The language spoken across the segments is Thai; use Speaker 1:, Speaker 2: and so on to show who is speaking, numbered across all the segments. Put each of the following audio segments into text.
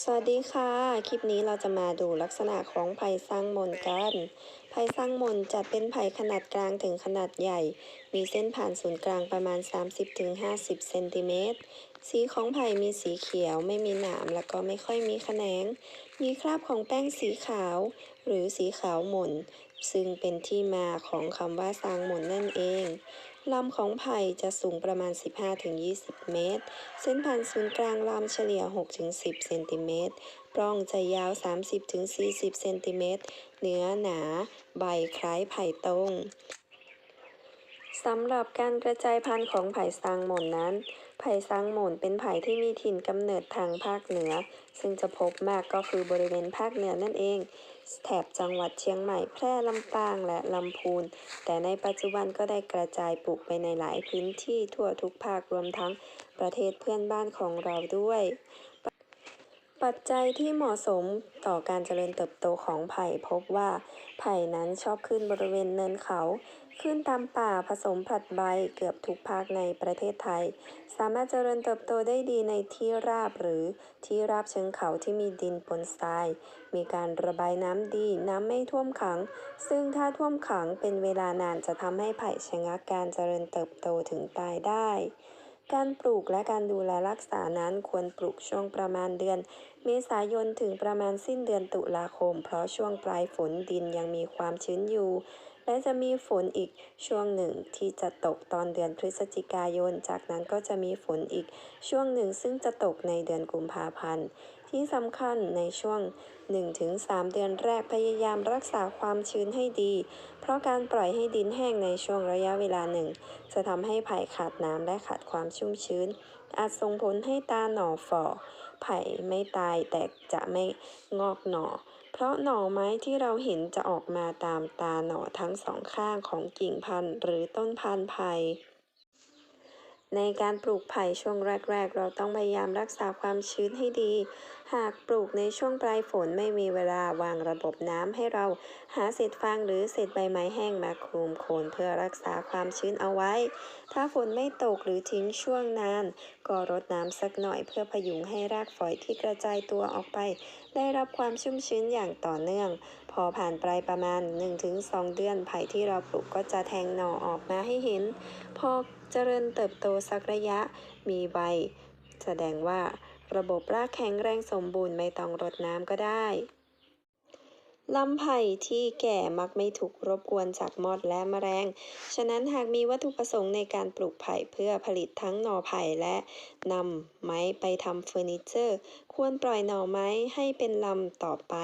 Speaker 1: สวัสดีค่ะ คลิปนี้เราจะมาดูลักษณะของไผ่สร้างมนกัน ไผ่สร้างมนจัดเป็นไผ่ขนาดกลางถึงขนาดใหญ่ มีเส้นผ่านศูนย์กลางประมาณ 30-50เซนติเมตร สีของไผ่มีสีเขียวไม่มีหนามและก็ไม่ค่อยมีแขนง มีคราบของแป้งสีขาว หรือสีขาวหม่น ซึ่งเป็นที่มาของคำว่าสร้างมนนั่นเอง ลำของไผ่จะสูงประมาณ 15-20 เมตร เส้นผ่านศูนย์กลางลำเฉลี่ย 6-10 เซนติเมตร ปล้องจะยาว 30-40 เซนติเมตร เนื้อหนา ใบคล้ายไผ่ตรง สำหรับการกระจายพันธุ์ของไผ่ซางหม่นนั้น ไผ่ซางหม่นเป็นไผ่ที่มีถิ่นกำเนิดทางภาคเหนือ ซึ่งจะพบมากก็คือบริเวณภาคเหนือนั่นเอง แถบจังหวัดเชียงใหม่ แพร่ลำปางและลำพูน แต่ในปัจจุบันก็ได้กระจายปลูกไปในหลายพื้นที่ทั่วทุกภาครวมทั้งประเทศเพื่อนบ้านของเราด้วย ปัจจัยที่เหมาะสมต่อการเจริญเติบโตของไผ่พบว่า ไผ่นั้นชอบขึ้นบริเวณเนินเขา ขึ้นตามป่าผสมผลัดใบเกือบทุกภาคในประเทศไทย สามารถเจริญเติบโตได้ดีในที่ราบหรือที่ราบเชิงเขาที่มีดินปนทราย มีการระบายน้ำดีน้ำไม่ท่วมขัง ซึ่งถ้าท่วมขังเป็นเวลานานจะทำให้ไผ่ชะงักการเจริญเติบโตถึงตายได้การปลูกและการดูแลรักษานั้นควรปลูกช่วงประมาณเดือน เมษายนถึงประมาณสิ้นเดือนตุลาคม เพราะช่วงปลายฝนดินยังมีความชื้นอยู่ และจะมีฝนอีกช่วงหนึ่งที่จะตกตอนเดือนพฤศจิกายน จากนั้นก็จะมีฝนอีกช่วงหนึ่งซึ่งจะตกในเดือนกุมภาพันธ์ ที่สำคัญในช่วง 1-3 เดือนแรกพยายามรักษาความชื้นให้ดี เพราะการปล่อยให้ดินแห้งในช่วงระยะเวลาหนึ่ง จะทำให้ไผ่ขาดน้ำและขาดความชุ่มชื้น อาจส่งผลให้ตาหน่อฝ่อ ไผ่ไม่ตายแต่จะไม่งอกหน่อ เพราะหน่อไม้ที่เราเห็นจะออกมาตามตาหน่อทั้งสองข้างของกิ่งพันธุ์หรือต้นพันธุ์ไผ่ในการปลูกไผ่ช่วงแรก ๆ เราต้องพยายามรักษาความชื้นให้ดี หากปลูกในช่วงปลายฝนไม่มีเวลาวางระบบน้ำให้เราหาเศษฟางหรือเศษใบไม้แห้งมาคลุมโคนเพื่อรักษาความชื้นเอาไว้ ถ้าฝนไม่ตกหรือทิ้งช่วงนาน ก็รดน้ำสักหน่อยเพื่อพยุงให้รากฝอยที่กระจายตัวออกไป ได้รับความชุ่มชื้นอย่างต่อเนื่อง พอผ่านไปประมาณ 1-2 เดือนไผ่ที่เราปลูกก็จะแทงหน่อออกมาให้เห็น พอเจริญเติบโตสักระยะมีใบ แสดงว่า ระบบรากแข็งแรงสมบูรณ์ไม่ต้องรดน้ำก็ได้ ลำไผ่ที่แก่มักไม่ถูกรบกวนจากมอดและแมลง ฉะนั้นหากมีวัตถุประสงค์ในการปลูกไผ่เพื่อผลิตทั้งหน่อไผ่และนำไม้ไปทำเฟอร์นิเจอร์ ควรปล่อยหน่อไม้ให้เป็นลำต่อไป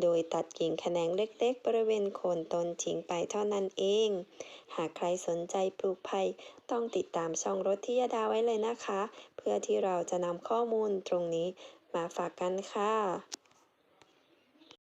Speaker 1: โดยตัดกิ่งแขนงเล็กๆ บริเวณโคนต้นทิ้งไปเท่านั้นเอง หากใครสนใจปลูกไผ่ต้องติดตามช่องรถที่ยดาไว้เลยนะคะ เพื่อที่เราจะนำข้อมูลตรงนี้มาฝากกันค่ะ